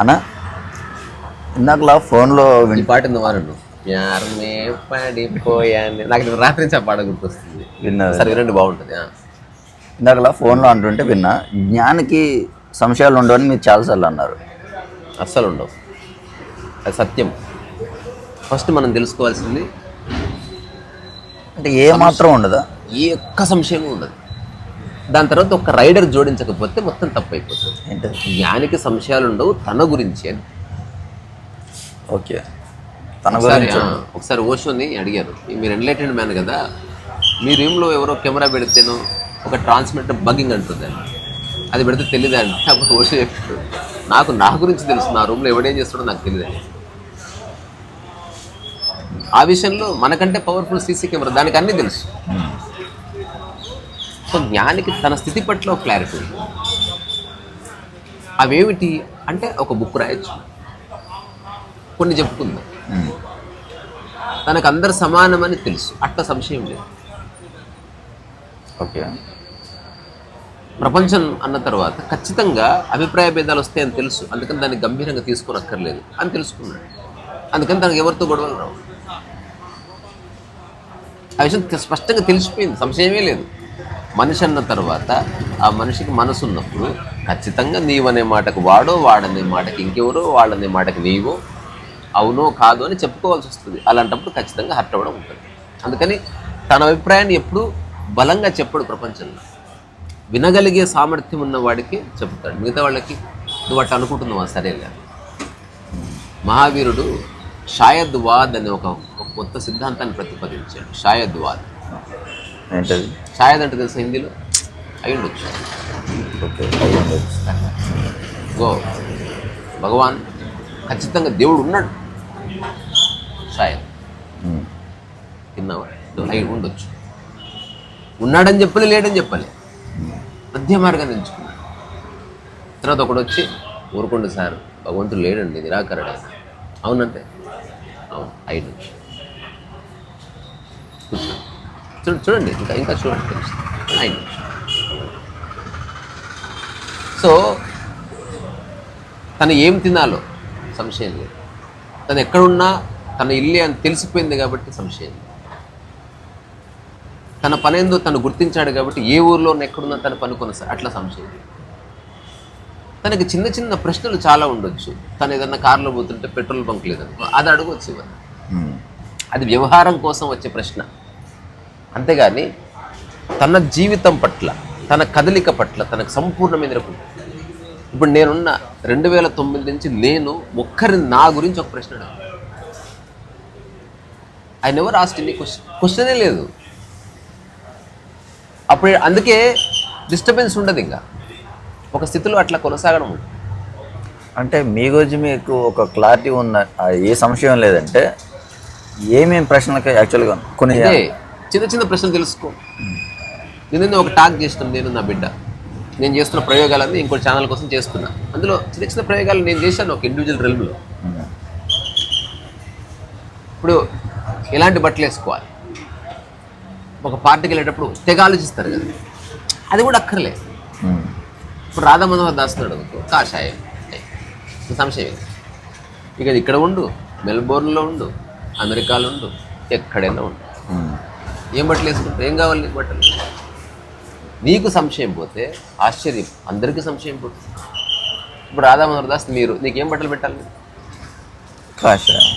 అన్న ఇందాకలా ఫోన్లో ఈ విన్ పాట ఉంది వారండు యారమే పడిపోయాను. నాకు ఇది రాత్రి నుంచి ఆ పాట గుర్తొస్తుంది. విన్నది సరే వినండి బాగుంటుంది. ఇందాకలా ఫోన్లో అంటుంటే విన్నా జ్ఞానికి సంశయాలు ఉండవని మీరు చాలాసార్లు అన్నారు. అస్సలు ఉండవు. అది సత్యం. ఫస్ట్ మనం తెలుసుకోవాల్సింది అంటే ఏ మాత్రం ఉండదా? ఏ ఒక్క సంశయం ఉండదు. దాని తర్వాత ఒక రైడర్ జోడించకపోతే మొత్తం తప్పు అయిపోతుంది జ్ఞానికి సంశయాలు ఉండవు తన గురించి అని. ఓకే. తన ఒకసారి గురించి ఒకసారి ఓషోని అడిగారు. మీరు ఎన్లైటెడ్ మ్యాన్ కదా మీ రూమ్లో ఎవరో కెమెరా పెడితేనో ఒక ట్రాన్స్మిటర్ బగ్గింగ్ అంటుంది అది పెడితే తెలియదు అంటే అప్పుడు ఓషో చెప్పాడు. నాకు నా గురించి తెలుసు నా రూమ్లో ఎవడేం చేస్తాడో నాకు తెలియదు ఆ విషయంలో మనకంటే పవర్ఫుల్ సీసీ కెమెరా దానికి అన్నీ తెలుసు. సో జ్ఞానికి తన స్థితి పట్ల క్లారిటీ ఉంది అవేమిటి అంటే ఒక బుక్ రాయొచ్చు. కొన్ని చెప్పుకుందాం. తనకు అందరు సమానమని తెలుసు. అట్ట సంశయం లేదు. ఓకే. ప్రపంచం అన్న తర్వాత ఖచ్చితంగా అభిప్రాయ భేదాలు వస్తాయని తెలుసు. అందుకని దాన్ని గంభీరంగా తీసుకొని అక్కర్లేదు అని తెలుసుకున్నాడు. అందుకని తనకు ఎవరితో గొడవలు రావు. ఆ విషయం స్పష్టంగా తెలిసిపోయింది. సంశయమే లేదు. మనిషి అన్న తర్వాత ఆ మనిషికి మనసు ఉన్నప్పుడు ఖచ్చితంగా నీవనే మాటకు వాడో వాడనే మాటకి ఇంకెవరో వాళ్ళనే మాటకి నీవో అవునో కాదో అని చెప్పుకోవాల్సి వస్తుంది. అలాంటప్పుడు ఖచ్చితంగా హర్ట్ అవ్వడం ఉంటుంది. అందుకని తన అభిప్రాయాన్ని ఎప్పుడూ బలంగా చెప్పడు ప్రపంచంలో. వినగలిగే సామర్థ్యం ఉన్న వాడికి చెప్తాడు. మిగతా వాళ్ళకి నువ్వు అట్లా అనుకుంటున్నావా? సరేలే. మహావీరుడు షాయద్వాద్ అనే ఒక కొత్త సిద్ధాంతాన్ని ప్రతిపాదించాడు. షాయద్వాద్. ఏంటది? షాయద్ అంటే తెలుసా హిందీలో? అయి ఉండొచ్చు ఓకే అయి ఉండొచ్చు. గో. భగవాన్ ఖచ్చితంగా దేవుడు ఉన్నాడు షాయద్. కిందవాడు అయి ఉండొచ్చు ఉన్నాడని చెప్పలే లేడని చెప్పలే. మధ్య మార్గాన్ని ఎంచుకున్నాడు తర్వాత ఒకడు వచ్చి ఊరుకోండి సార్ భగవంతుడు లేడండి నిరాకరణ అవునంటే అవును ఐదు కూర్చో చూడండి చూడండి ఇంకా ఇంకా చూడండి. ఐదు సో తను ఏం తినాలో సంశయం లేదు. తను ఎక్కడున్నా తన ఇల్లే అని తెలిసిపోయింది కాబట్టి సంశయం లేదు. తన పనేందో తను గుర్తించాడు కాబట్టి ఏ ఊర్లో ఎక్కడున్నా తన పని కొనసాగి అట్లా సంశయం లేదు. తనకి చిన్న చిన్న ప్రశ్నలు చాలా ఉండొచ్చు. తను ఏదన్నా కారులో పోతుంటే పెట్రోల్ బంక్ లేదనుకో అది ఉమ్. అది వ్యవహారం కోసం వచ్చే ప్రశ్న. అంతేగాని తన జీవితం పట్ల తన కదలిక పట్ల తనకు సంపూర్ణమైన. ఇప్పుడు నేనున్న రెండు వేల తొమ్మిది నుంచి నేను ఒక్కరి నా గురించి ఒక ప్రశ్న I never asked any question క్వశ్చనే లేదు. అప్పుడు అందుకే డిస్టర్బెన్స్ ఉండదు ఇంకా. ఒక స్థితిలో అట్లా కొనసాగడం ఉంటుంది అంటే మీ గురించి మీకు ఒక క్లారిటీ ఉన్న ఏ సంశయం లేదంటే ఏమేమి ప్రశ్నలకి యాక్చువల్గా కొన్ని చిన్న చిన్న ప్రశ్నలు తెలుసుకో. నిన్న ఒక టాక్ చేసినాం నేను నా బిడ్డ. నేను చేస్తున్న ప్రయోగాలన్నీ ఇంకో ఛానల్ కోసం చేస్తున్నా. అందులో చిన్న చిన్న ప్రయోగాలు నేను చేశాను ఒక ఇండివిజువల్ రెల్మ్లో ఇప్పుడు ఎలాంటి బట్టలు వేసుకోవాలి? ఒక పార్టీకి వెళ్ళేటప్పుడు తెగ ఆలోచిస్తారు కదా. అది కూడా అక్కర్లే. ఇప్పుడు రాధా మనోహర్ దాస్తున్నాడు అనుకో కాషాయం. సంశయం ఇక ఇక్కడ ఉండు మెల్బోర్న్లో ఉండు అమెరికాలో ఉండు ఎక్కడైనా ఉండు. ఏం బట్టలు వేసుకుంటావు? ఏం కావాలి నీకు బట్టలు? నీకు సంశయం పోతే ఆశ్చర్యం. అందరికీ సంశయం పోతుంది. ఇప్పుడు రాధా దాస్ మీరు నీకేం బట్టలు పెట్టాలి? కాషాయం.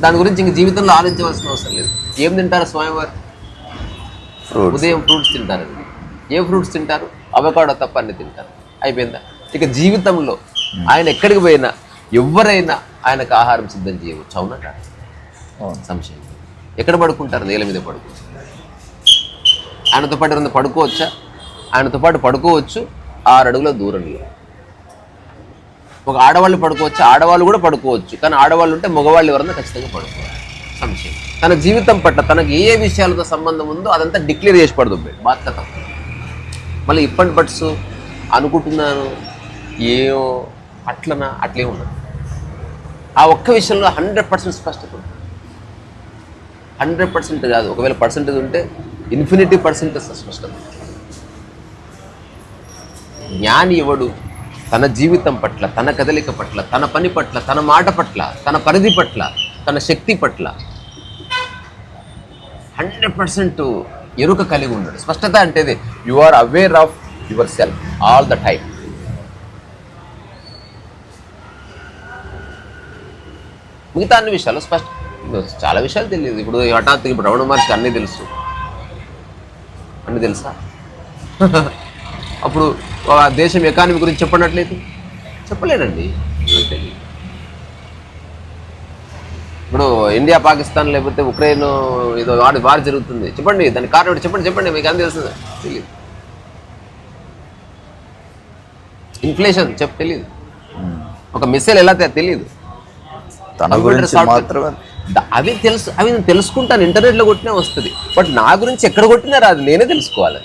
దాని గురించి ఇంక జీవితంలో ఆలోచించవలసిన అవసరం లేదు. ఏం తింటారు స్వామివారు? ఉదయం ఫ్రూట్స్ తింటారు. ఏ ఫ్రూట్స్ తింటారు? అవకాడో తప్ప అన్ని తింటారు. అయిపోయిందా? ఇక జీవితంలో ఆయన ఎక్కడికి పోయినా ఎవరైనా ఆయనకు ఆహారం సిద్ధం చేయవచ్చు? అవును. సంశయం. ఎక్కడ పడుకుంటారు? నేల మీద పడుకుంటారు ఆయనతో పాటు ఎవరైనా పడుకోవచ్చా? ఆయనతో పాటు పడుకోవచ్చు ఆరు అడుగుల దూరంలో. ఒక ఆడవాళ్ళు పడుకోవచ్చు? ఆడవాళ్ళు కూడా పడుకోవచ్చు. కానీ ఆడవాళ్ళు ఉంటే మగవాళ్ళు ఎవరన్నా ఖచ్చితంగా పడుకోవాలి. సంశయం. తన జీవితం పట్ల తనకు ఏ ఏ విషయాలతో సంబంధం ఉందో అదంతా డిక్లేర్ చేసి పడదు బాధ్యత. మళ్ళీ ఇప్పటి బట్స్ అనుకుంటున్నాను ఏమో అట్లనా అట్లే ఉన్నాను ఆ ఒక్క విషయంలో హండ్రెడ్ పర్సెంట్ స్పష్టత హండ్రెడ్ పర్సెంట్ కాదు. ఒకవేళ పర్సెంటేజ్ ఉంటే ఇన్ఫినిటీ పర్సెంటేజ్ స్పష్టం జ్ఞాని ఎవడు? తన జీవితం పట్ల తన కదలిక పట్ల తన పని పట్ల తన మాట పట్ల తన పరిధి పట్ల తన శక్తి పట్ల హండ్రెడ్ పర్సెంట్ ఎరుక కలిగి ఉన్నాడు స్పష్టత అంటే you are aware of yourself all the time మిగతా అన్ని విషయాలు స్పష్ట చాలా విషయాలు తెలియదు. ఇప్పుడు హఠాత్తు ఇప్పుడు రమణ మహర్షికి అన్నీ తెలుసు. అన్నీ తెలుసా? అప్పుడు ఆ దేశం ఎకానమీ గురించి చెప్పనట్లేదు? చెప్పలేనండి తెలియదు. ఇప్పుడు ఇండియా పాకిస్తాన్ లేకపోతే ఉక్రెయిన్ ఏదో వాడి వార్ జరుగుతుంది. చెప్పండి దాని కారణం? చెప్పండి చెప్పండి మీకు అని తెలుస్తుంది తెలియదు. ఇన్ఫ్లేషన్ చెప్ప తెలియదు ఒక మిస్సైల్ ఎలా తెలియదు తన గురించి. మాత్రమే అవి తెలుసు అవి నేను తెలుసుకుంటాను ఇంటర్నెట్లో కొట్టినా వస్తుంది. బట్ నా గురించి ఎక్కడ కొట్టినా రాదు నేనే తెలుసుకోవాలి.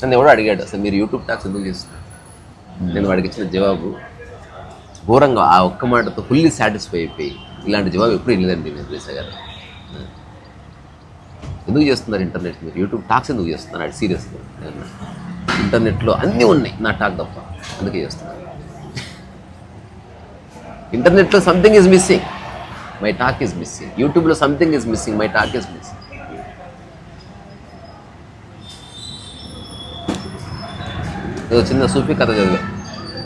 నన్ను ఎవడో అడిగాడు అసలు మీరు యూట్యూబ్ టాక్స్ ఎందుకు చేస్తున్నారు? నేను వాడికి ఇచ్చిన జవాబు ఘోరంగా ఆ ఒక్క మాటతో ఫుల్లీ సాటిస్ఫై అయిపోయి ఇలాంటి జవాబు ఎప్పుడు వెళ్ళదండి నేను రీసా గారు. ఎందుకు చేస్తున్నారు ఇంటర్నెట్ మీరు? యూట్యూబ్ టాక్స్ ఎందుకు చేస్తున్నారు? అది సీరియస్గా ఇంటర్నెట్లో అన్నీ ఉన్నాయి నా టాక్ తప్ప అందుకే చేస్తున్నాను ఇంటర్నెట్లో something is missing my talk is missing యూట్యూబ్లో something is missing my talk is missing ఏదో చిన్న సూఫీ కథ చదివా.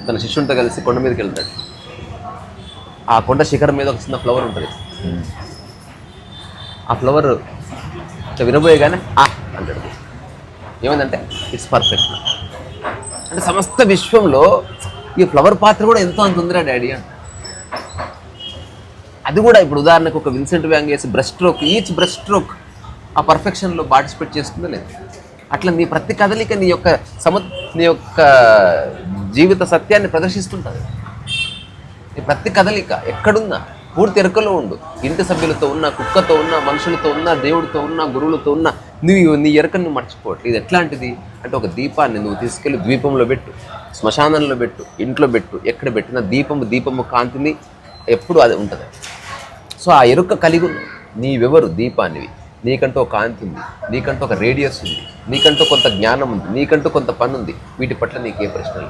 తన శిష్యునితో కలిసి కొండ మీదకి వెళ్తాడు. ఆ కొండ శిఖరం మీద ఒక చిన్న ఫ్లవర్ ఉంటుంది. ఆ ఫ్లవర్ వినబోయేగానే ఆ అంటాడు. ఏమైందంటే ఇట్స్ పర్ఫెక్ట్ అంటే సమస్త విశ్వంలో ఈ ఫ్లవర్ పాత్ర కూడా ఎంతో అంత ఉందిరా డాడీ అంట అది కూడా ఇప్పుడు ఉదాహరణకు ఒక విన్సెంట్ వ్యాంగ్ చేసి brush stroke each brush stroke ఆ పర్ఫెక్షన్లో పార్టిసిపేట్ చేస్తుందో లేదు? అట్లా నీ ప్రతి కదలిక నీ యొక్క సమ నీ యొక్క జీవిత సత్యాన్ని ప్రదర్శిస్తుంటుంది. నీ ప్రతి కదలిక ఎక్కడున్నా పూర్తి ఎరుకలో ఉండు. ఇంటి సభ్యులతో ఉన్న కుక్కతో ఉన్న మనుషులతో ఉన్న దేవుడితో ఉన్న గురువులతో ఉన్న నువ్వు నీ ఎరకను నువ్వు మర్చిపోవట్లేదు ఇది ఎట్లాంటిది? అంటే ఒక దీపాన్ని నువ్వు తీసుకెళ్ళి ద్వీపంలో పెట్టు శ్మశానంలో పెట్టు ఇంట్లో పెట్టు ఎక్కడ పెట్టినా దీపము దీపము కాంతిని ఎప్పుడు అది ఉంటుంది. సో ఆ ఎరుక కలిగి నీవెవరు? దీపానివి నీకంటూ ఒక కాంతి ఉంది. నీకంటూ ఒక రేడియస్ ఉంది. నీకంటూ కొంత జ్ఞానం ఉంది. నీకంటూ కొంత పని ఉంది. వీటి పట్ల నీకే ప్రశ్నలు?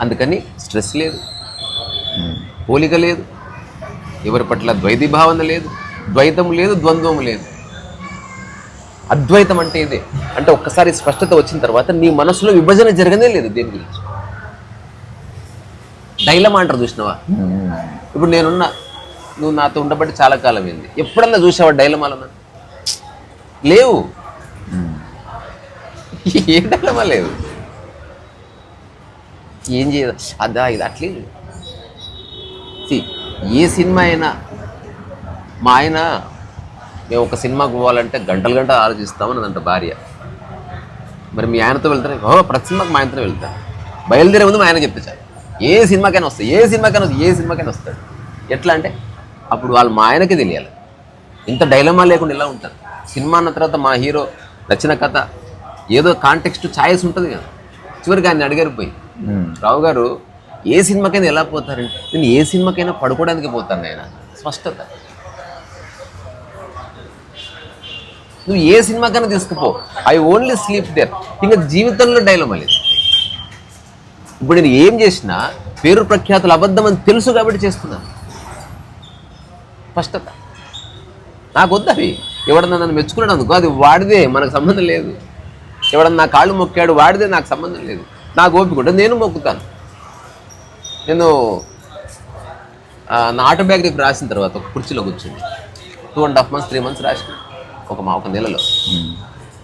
అందుకని స్ట్రెస్ లేదు. పోలిక లేదు. ఎవరి పట్ల ద్వైతీభావన లేదు. ద్వైతం లేదు ద్వంద్వం లేదు. అద్వైతం అంటే ఇదే. అంటే ఒక్కసారి స్పష్టత వచ్చిన తర్వాత నీ మనసులో విభజన జరగనే లేదు దేని గురించి. డైలమా అంటారు చూసినావా? ఇప్పుడు నేనున్న నువ్వు నాతో ఉండబట్టి చాలా కాలం అయింది. ఎప్పుడన్నా చూసావా డైలమాలో లేవు. ఏ డైలమా లేవు? ఏం చేయదు. అదా ఇది అట్లేదు ఏ సినిమా అయినా మా ఆయన మేము ఒక సినిమాకి పోవాలంటే గంటలు గంటలు ఆలోచిస్తామని అదంట భార్య. మరి మీ ఆయనతో వెళ్తాను ఓ ప్రతి సినిమాకి మా ఆయనతో వెళ్తాను బయలుదేరే ముందు మా ఆయన చెప్తే చాలు ఏ సినిమాకైనా వస్తాయి ఏ సినిమాకైనా వస్తాయి ఏ సినిమాకైనా వస్తాడు ఎట్లా అంటే అప్పుడు వాళ్ళు మా ఆయనకే తెలియాలి. ఇంత డైలమా లేకుండా ఎలా ఉంటారు? సినిమా అన్న తర్వాత మా హీరో నచ్చిన కథ ఏదో కాంటెక్స్ట్ ఛాయిస్ ఉంటుంది కదా. చివరికి ఆయన అడిగారు పోయి రావు గారు ఏ సినిమాకైనా ఎలా పోతారంటే నేను ఏ సినిమాకైనా పడుకోవడానికి పోతాను ఆయన స్పష్టత. నువ్వు ఏ సినిమాకైనా తీసుకుపో. I only sleep there. ఇంకా జీవితంలో డైలమా లేదు. ఇప్పుడు నేను ఏం చేసినా పేరు ప్రఖ్యాతులు అబద్ధం అని తెలుసు కాబట్టి చేస్తున్నాను స్పష్టత. నాకు వద్దు అవి. ఎవడన్నా నన్ను మెచ్చుకున్నాడు అనుకో అది వాడిదే మనకు సంబంధం లేదు. ఎవడన్నా నా కాళ్ళు మొక్కాడు వాడిదే నాకు సంబంధం లేదు. నాకు ఓపిక ఉంటే నేను మొక్కుతాను. నేను నా ఆటోబయోగ్రఫీ రాసిన తర్వాత ఒక కుర్చీలో కూర్చుంది two and half months three months రాసిన ఒక మా ఒక నెలలో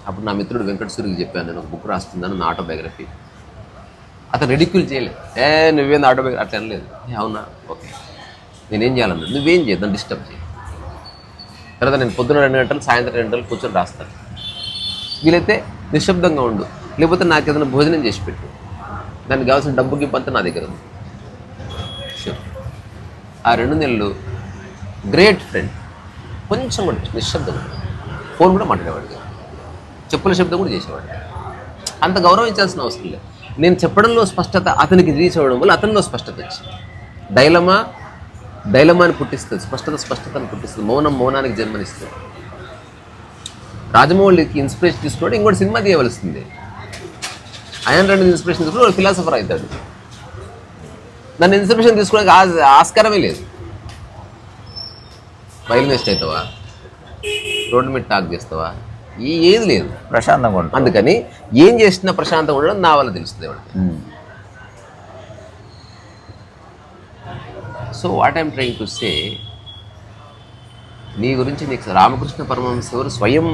అప్పుడు నా మిత్రుడు వెంకట సూరికి చెప్పాను నేను ఒక బుక్ రాస్తున్నాను నా ఆటోబయోగ్రఫీ అతను రెడిక్యూల్ చేయలేదు. ఏ నువ్వేం ఆటోమేటిక్ అట్లా అనలేదు. అవునా? ఓకే. నేనేం చేయాలన్నా నువ్వేం చేయద్దాం డిస్టర్బ్ చేయి. తర్వాత నేను పొద్దున రెండు గంటలు సాయంత్రం రెండు గంటలు కూర్చొని రాస్తాను. వీలైతే నిశ్శబ్దంగా ఉండు. లేకపోతే నాకు ఏదైనా భోజనం చేసి పెట్టు. దానికి కావాల్సిన డబ్బు గిప్పు నా దగ్గర ఉంది. Sure. ఆ రెండు నెలలు గ్రేట్ ఫ్రెండ్ కొంచెం కూడా నిశ్శబ్దం ఫోన్ కూడా మాట్లాడేవాడు చెప్పుల శబ్దం కూడా చేసేవాడు అంత గౌరవించాల్సిన అవసరం లేదు. నేను చెప్పడంలో స్పష్టత అతనికి రీచ్ అవ్వడం వల్ల అతనిలో స్పష్టత వచ్చింది. డైలమా? డైలమాని పుట్టిస్తుంది. స్పష్టత స్పష్టతను పుట్టిస్తుంది. మౌనం మౌనానికి జన్మనిస్తుంది. రాజమౌళికి ఇన్స్పిరేషన్ తీసుకోవడం ఇంకోటి సినిమా తీయవలసింది. ఆయన రెండు ఇన్స్పిరేషన్ తీసుకుని ఫిలాసఫర్ అవుతాడు. నన్ను ఇన్స్పిరేషన్ తీసుకోవడానికి ఆస్కారమే లేదు. వైలినిస్ట్ అవుతావా రోడ్డు మీద టాక్ చేస్తావా? ఏది లేదు. ప్రశాంతంగా ఉంటాం అందుకని ఏం చేసినా ప్రశాంతంగా ఉండడం నా వల్ల తెలుస్తుంది ఉమ్. So what I'm trying to say నీ గురించి నీకు రామకృష్ణ పరమహంస ఎవరు స్వయం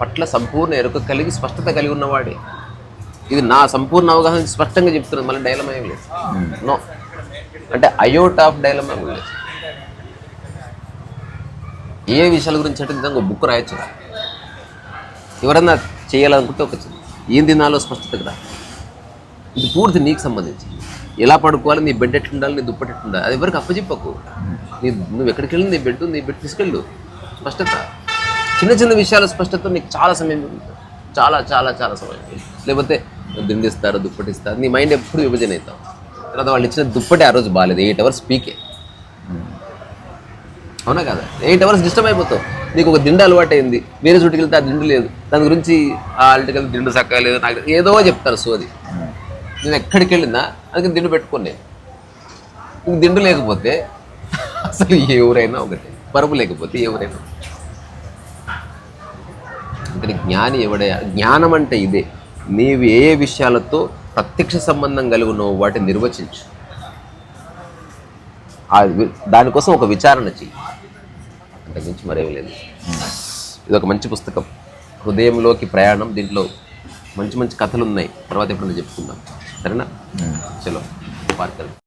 పట్ల సంపూర్ణ ఎరుక కలిగి స్పష్టత కలిగి ఉన్నవాడే. ఇది నా సంపూర్ణ అవగాహన స్పష్టంగా చెప్తున్నది మళ్ళీ డైలమా ఏం లేదు. నో అంటే అయోట్ ఆఫ్ డైలమా ఏం లేదు. ఏ విషయాల గురించి అంటే నిజంగా బుక్ రాయొచ్చు ఎవరన్నా చేయాలనుకుంటే ఒక చిన్న- ఏం తినాలో స్పష్టత కదా. ఇది పూర్తి నీకు సంబంధించి ఎలా పడుకోవాలి నీ బెడ్ ఎట్లుండాలి నీ దుప్పటి ఎట్లుండాలి అది ఎవరికి అప్పచెప్పకు నీ నువ్వు ఎక్కడికి వెళ్ళి నీ బెడ్ నీ బెడ్ తీసుకెళ్ళు. స్పష్టత. చిన్న చిన్న విషయాల స్పష్టత నీకు చాలా సమయం చాలా చాలా చాలా సమయం లేకపోతే దిండిస్తారు దుప్పటి ఇస్తారు నీ మైండ్ ఎప్పుడు విభజన అవుతావు. తర్వాత వాళ్ళు ఇచ్చిన దుప్పటి ఆ రోజు బాగాలేదు ఎయిట్ అవర్స్ పీకే. అవునా కదా? ఎయిట్ అవర్స్ డిస్టర్బ్ అయిపోతావు. నీకు ఒక దిండు అలవాటు అయింది వేరే చోటుకి వెళ్తే ఆ దిండు లేదు. దాని గురించి ఆ అల్టికల్ దిండు చక్కగా లేదు. నాకు ఏదో చెప్తారు సోది. నేను ఎక్కడికి వెళ్ళినా అందుకని దిండు పెట్టుకోండి నీకు దిండు లేకపోతే అసలు ఎవరైనా ఒకటి. పరుపు లేకపోతే ఎవరైనా ఇక్కడ జ్ఞాని ఎవడే? జ్ఞానం అంటే ఇదే. నీవు ఏ ఏ విషయాలతో ప్రత్యక్ష సంబంధం కలుగునో వాటిని నిర్వచించు. దానికోసం ఒక విచారణ చెయ్యి. అంతకుమించి మరేమీ లేదు. ఇది ఒక మంచి పుస్తకం. హృదయంలోకి ప్రయాణం దీంట్లో మంచి మంచి కథలు ఉన్నాయి తర్వాత ఎప్పుడైనా చెప్పుకుందాం. సరేనా? చలో పార్క్